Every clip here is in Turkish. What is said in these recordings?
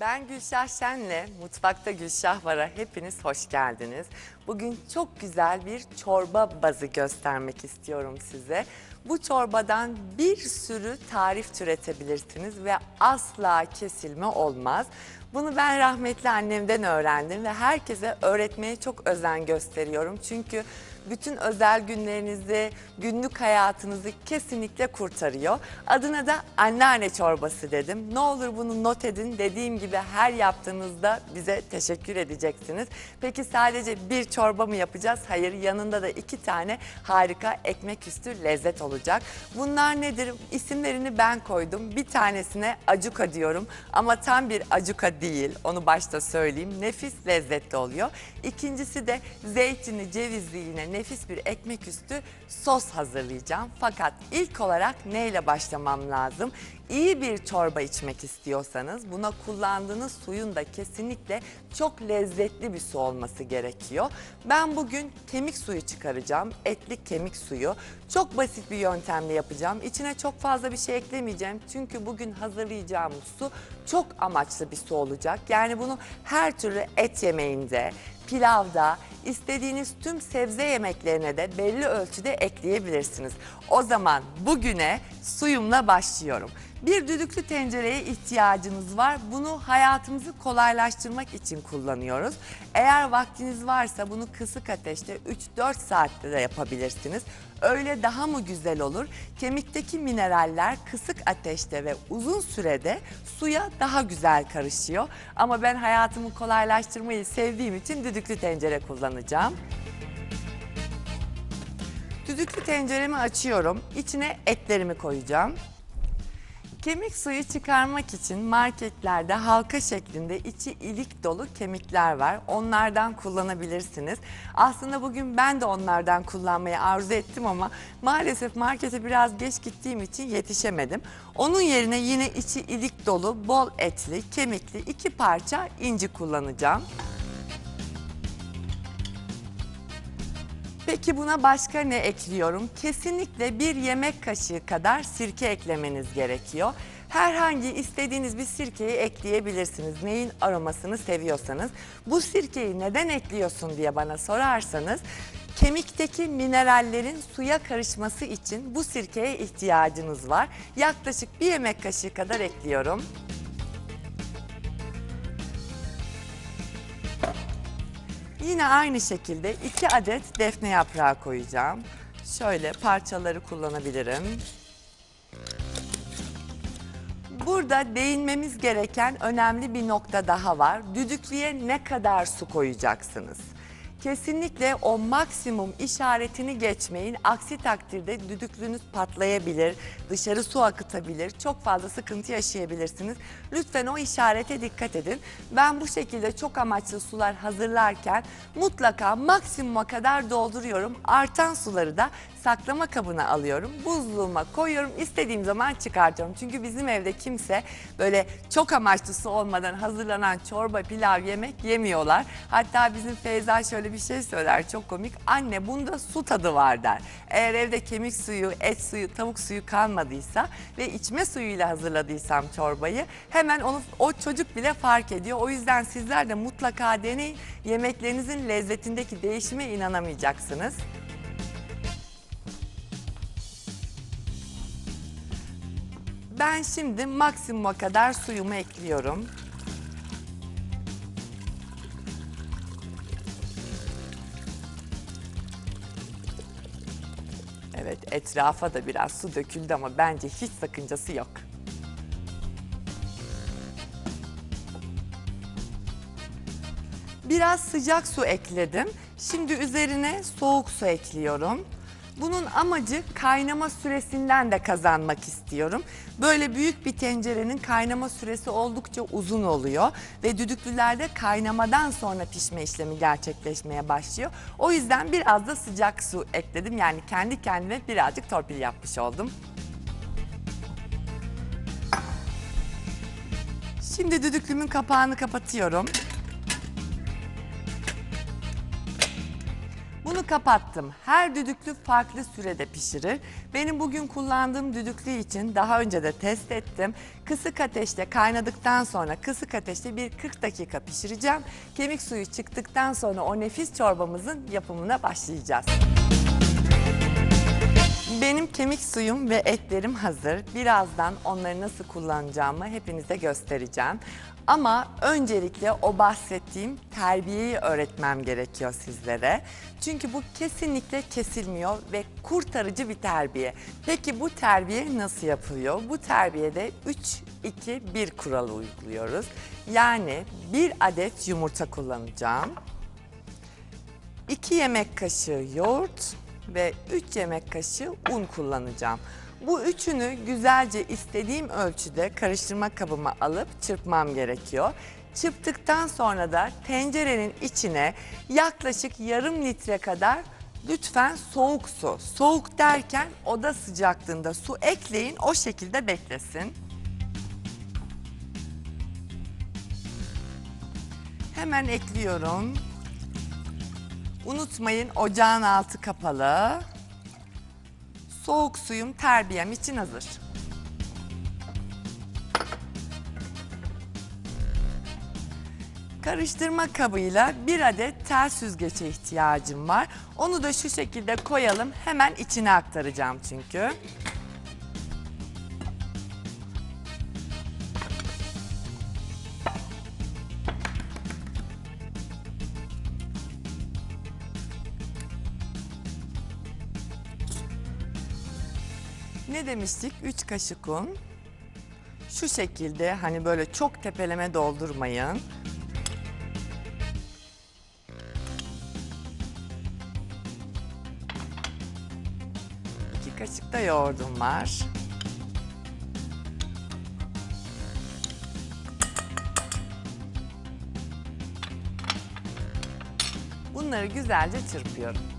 Ben Gülşah Şen'le Mutfakta Gülşah Var'a hepiniz hoş geldiniz. Bugün çok güzel bir çorba bazı göstermek istiyorum size. Bu çorbadan bir sürü tarif türetebilirsiniz ve asla kesilme olmaz. Bunu ben rahmetli annemden öğrendim ve herkese öğretmeye çok özen gösteriyorum. Çünkü bütün özel günlerinizi, günlük hayatınızı kesinlikle kurtarıyor. Adına da anneanne çorbası dedim. Ne olur bunu not edin. Dediğim gibi her yaptığınızda bize teşekkür edeceksiniz. Peki sadece bir çorba mı yapacağız? Hayır, yanında da iki tane harika ekmek üstü lezzet olacak. Bunlar nedir? İsimlerini ben koydum. Bir tanesine acuka diyorum ama tam bir acuka değil. Onu başta söyleyeyim. Nefis lezzetli oluyor. İkincisi de zeytinli, cevizli yine nefis bir ekmek üstü sos hazırlayacağım. Fakat ilk olarak neyle başlamam lazım? İyi bir çorba içmek istiyorsanız buna kullandığınız suyun da kesinlikle çok lezzetli bir su olması gerekiyor. Ben bugün kemik suyu çıkaracağım. Etli kemik suyu. Çok basit bir yöntemle yapacağım. İçine çok fazla bir şey eklemeyeceğim. Çünkü bugün hazırlayacağım su çok amaçlı bir su olacak. Yani bunu her türlü et yemeğinde, pilavda, istediğiniz tüm sebze yemeklerine de belli ölçüde ekleyebilirsiniz. O zaman bugüne suyumla başlıyorum. Bir düdüklü tencereye ihtiyacınız var. Bunu hayatımızı kolaylaştırmak için kullanıyoruz. Eğer vaktiniz varsa bunu kısık ateşte 3-4 saatte de yapabilirsiniz. Öyle daha mı güzel olur? Kemikteki mineraller kısık ateşte ve uzun sürede suya daha güzel karışıyor. Ama ben hayatımı kolaylaştırmayı sevdiğim için düdüklü tencere kullanacağım. Düdüklü tenceremi açıyorum. İçine etlerimi koyacağım. Kemik suyu çıkarmak için marketlerde halka şeklinde içi ilik dolu kemikler var. Onlardan kullanabilirsiniz. Aslında bugün ben de onlardan kullanmayı arzu ettim ama maalesef markete biraz geç gittiğim için yetişemedim. Onun yerine yine içi ilik dolu bol etli, kemikli iki parça inci kullanacağım. Peki buna başka ne ekliyorum? Kesinlikle bir yemek kaşığı kadar sirke eklemeniz gerekiyor. Herhangi istediğiniz bir sirkeyi ekleyebilirsiniz. Neyin aromasını seviyorsanız. Bu sirkeyi neden ekliyorsun diye bana sorarsanız kemikteki minerallerin suya karışması için bu sirkeye ihtiyacınız var. Yaklaşık bir yemek kaşığı kadar ekliyorum. Yine aynı şekilde iki adet defne yaprağı koyacağım. Şöyle parçaları kullanabilirim. Burada değinmemiz gereken önemli bir nokta daha var. Düdüklüye ne kadar su koyacaksınız? Kesinlikle o maksimum işaretini geçmeyin. Aksi takdirde düdüklünüz patlayabilir, dışarı su akıtabilir, çok fazla sıkıntı yaşayabilirsiniz. Lütfen o işarete dikkat edin. Ben bu şekilde çok amaçlı sular hazırlarken mutlaka maksimuma kadar dolduruyorum. Artan suları da saklama kabına alıyorum. Buzluğuma koyuyorum. istediğim zaman çıkartıyorum. Çünkü bizim evde kimse böyle çok amaçlı su olmadan hazırlanan çorba, pilav, yemek yemiyorlar. Hatta bizim Feyza şöyle bir şey söyler çok komik. Anne bunda su tadı var der. Eğer evde kemik suyu, et suyu, tavuk suyu kalmadıysa ve içme suyuyla hazırladıysam çorbayı hemen onu o çocuk bile fark ediyor. O yüzden sizler de mutlaka deneyin. Yemeklerinizin lezzetindeki değişime inanamayacaksınız. Ben şimdi maksimuma kadar suyumu ekliyorum. Evet etrafa da biraz su döküldü ama bence hiç sakıncası yok. Biraz sıcak su ekledim. Şimdi üzerine soğuk su ekliyorum. Bunun amacı kaynama süresinden de kazanmak istiyorum. Böyle büyük bir tencerenin kaynama süresi oldukça uzun oluyor ve düdüklülerde kaynamadan sonra pişme işlemi gerçekleşmeye başlıyor. O yüzden biraz da sıcak su ekledim. Yani kendi kendime birazcık torpil yapmış oldum. Şimdi düdüklümün kapağını kapatıyorum. Bunu kapattım. Her düdüklü farklı sürede pişirir. Benim bugün kullandığım düdüklü için daha önce de test ettim. Kısık ateşte kaynadıktan sonra kısık ateşte bir 40 dakika pişireceğim. Kemik suyu çıktıktan sonra o nefis çorbamızın yapımına başlayacağız. Benim kemik suyum ve etlerim hazır. Birazdan onları nasıl kullanacağımı hepinize göstereceğim. Ama öncelikle o bahsettiğim terbiyeyi öğretmem gerekiyor sizlere. Çünkü bu kesinlikle kesilmiyor ve kurtarıcı bir terbiye. Peki bu terbiye nasıl yapılıyor? Bu terbiyede 3-2-1 kuralı uyguluyoruz. Yani bir adet yumurta kullanacağım. 2 yemek kaşığı yoğurt ve 3 yemek kaşığı un kullanacağım. Bu üçünü güzelce istediğim ölçüde karıştırma kabıma alıp çırpmam gerekiyor. Çırptıktan sonra da tencerenin içine yaklaşık yarım litre kadar lütfen soğuk su. Soğuk derken oda sıcaklığında su ekleyin o şekilde beklesin. Hemen ekliyorum. Unutmayın ocağın altı kapalı. Soğuk suyum terbiyem için hazır. Karıştırma kabıyla bir adet tel süzgece ihtiyacım var. Onu da şu şekilde koyalım. Hemen içine aktaracağım çünkü. Ne demiştik? 3 kaşık un. Şu şekilde hani böyle çok tepeleme doldurmayın. İki kaşık da yoğurdum var. Bunları güzelce çırpıyorum.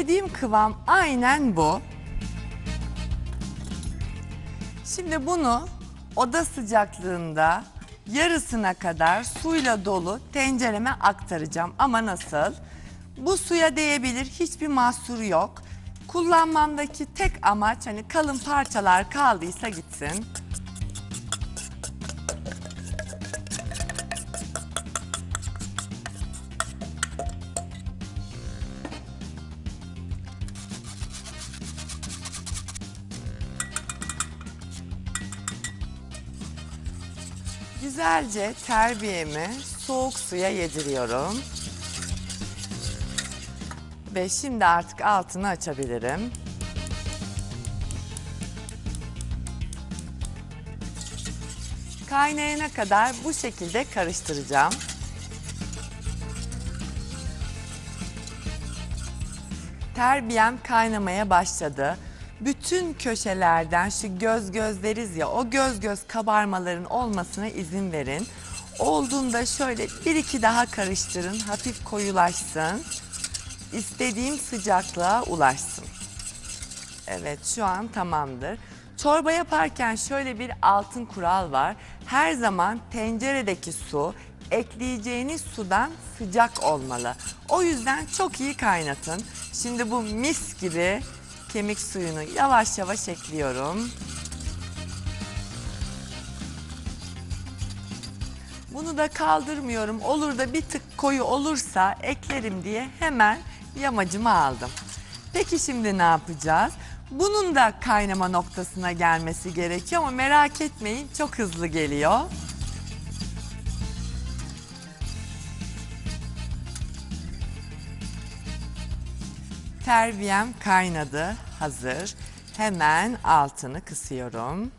İstediğim kıvam aynen bu. Şimdi bunu oda sıcaklığında yarısına kadar suyla dolu tencereme aktaracağım. Ama nasıl? Bu suya değebilir, hiçbir mahsuru yok. Kullanmamdaki tek amaç hani kalın parçalar kaldıysa gitsin. Güzelce terbiyemi soğuk suya yediriyorum. Ve şimdi artık altını açabilirim. Kaynayana kadar bu şekilde karıştıracağım. Terbiyem kaynamaya başladı. Bütün köşelerden şu göz göz deriz ya o göz göz kabarmaların olmasına izin verin. Olduğunda şöyle bir iki daha karıştırın hafif koyulaşsın. İstediğim sıcaklığa ulaşsın. Evet şu an tamamdır. Çorba yaparken şöyle bir altın kural var. Her zaman tenceredeki su ekleyeceğiniz sudan sıcak olmalı. O yüzden çok iyi kaynatın. Şimdi bu mis gibi kemik suyunu yavaş yavaş ekliyorum. Bunu da kaldırmıyorum. Olur da bir tık koyu olursa eklerim diye hemen yamacımı aldım. Peki şimdi ne yapacağız? Bunun da kaynama noktasına gelmesi gerekiyor ama merak etmeyin çok hızlı geliyor. Terbiyem kaynadı, hazır. Hemen altını kısıyorum.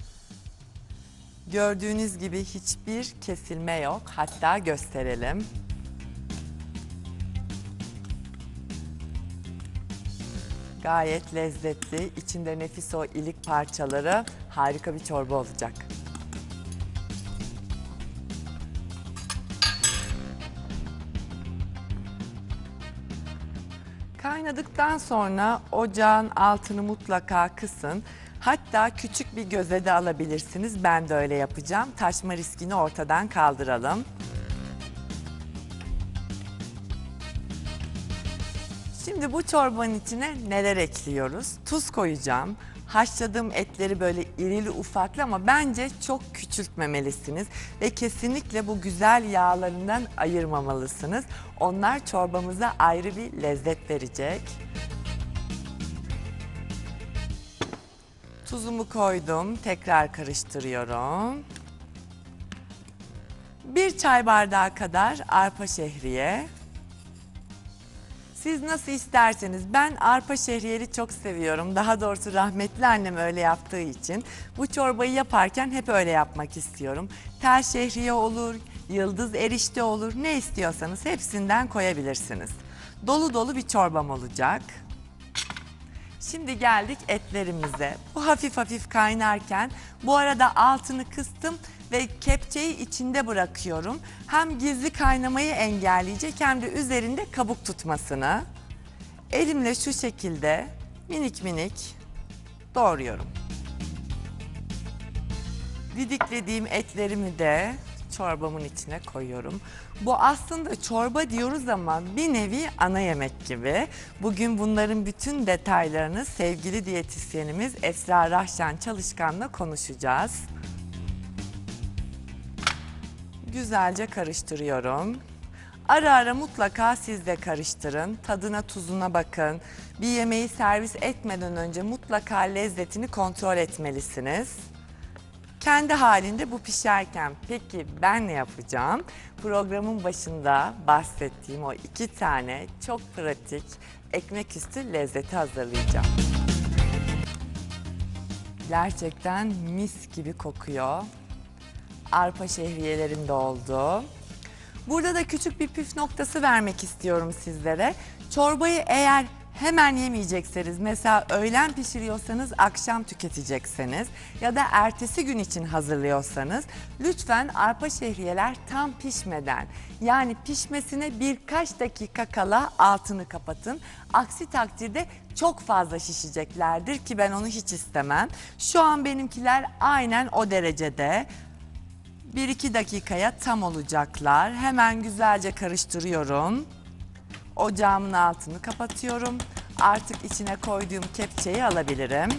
Gördüğünüz gibi hiçbir kesilme yok. Hatta gösterelim. Gayet lezzetli. İçinde nefis o ilik parçaları harika bir çorba olacak. Kaynadıktan sonra ocağın altını mutlaka kısın. Hatta küçük bir göze de alabilirsiniz. Ben de öyle yapacağım. Taşma riskini ortadan kaldıralım. Şimdi bu çorbanın içine neler ekliyoruz? Tuz koyacağım. Haşladığım etleri böyle irili ufaklı ama bence çok küçültmemelisiniz. Ve kesinlikle bu güzel yağlarından ayırmamalısınız. Onlar çorbamıza ayrı bir lezzet verecek. Tuzumu koydum. Tekrar karıştırıyorum. Bir çay bardağı kadar arpa şehriye. Siz nasıl isterseniz ben arpa şehriyeli çok seviyorum. Daha doğrusu rahmetli annem öyle yaptığı için bu çorbayı yaparken hep öyle yapmak istiyorum. Tel şehriye olur, yıldız erişte olur ne istiyorsanız hepsinden koyabilirsiniz. Dolu dolu bir çorbam olacak. Şimdi geldik etlerimize. Bu hafif hafif kaynarken bu arada altını kıstım ve kepçeyi içinde bırakıyorum. Hem gizli kaynamayı engelleyecek hem de üzerinde kabuk tutmasını. Elimle şu şekilde minik minik doğruyorum. Didiklediğim etlerimi de çorbamın içine koyuyorum. Bu aslında çorba diyoruz ama bir nevi ana yemek gibi. Bugün bunların bütün detaylarını sevgili diyetisyenimiz Esra Rahşan Çalışkan'la konuşacağız. Güzelce karıştırıyorum. Ara ara mutlaka siz de karıştırın. Tadına tuzuna bakın. Bir yemeği servis etmeden önce mutlaka lezzetini kontrol etmelisiniz. Kendi halinde bu pişerken peki ben ne yapacağım? Programın başında bahsettiğim o iki tane çok pratik ekmek üstü lezzeti hazırlayacağım. Gerçekten mis gibi kokuyor. Arpa şehriyelerim de oldu. Burada da küçük bir püf noktası vermek istiyorum sizlere. Çorbayı eğer hemen yemeyecekseniz mesela öğlen pişiriyorsanız akşam tüketecekseniz ya da ertesi gün için hazırlıyorsanız lütfen arpa şehriyeler tam pişmeden yani pişmesine birkaç dakika kala altını kapatın. Aksi takdirde çok fazla şişeceklerdir ki ben onu hiç istemem. Şu an benimkiler aynen o derecede. 1-2 dakikaya tam olacaklar. Hemen güzelce karıştırıyorum. Ocağımın altını kapatıyorum. Artık içine koyduğum kepçeyi alabilirim.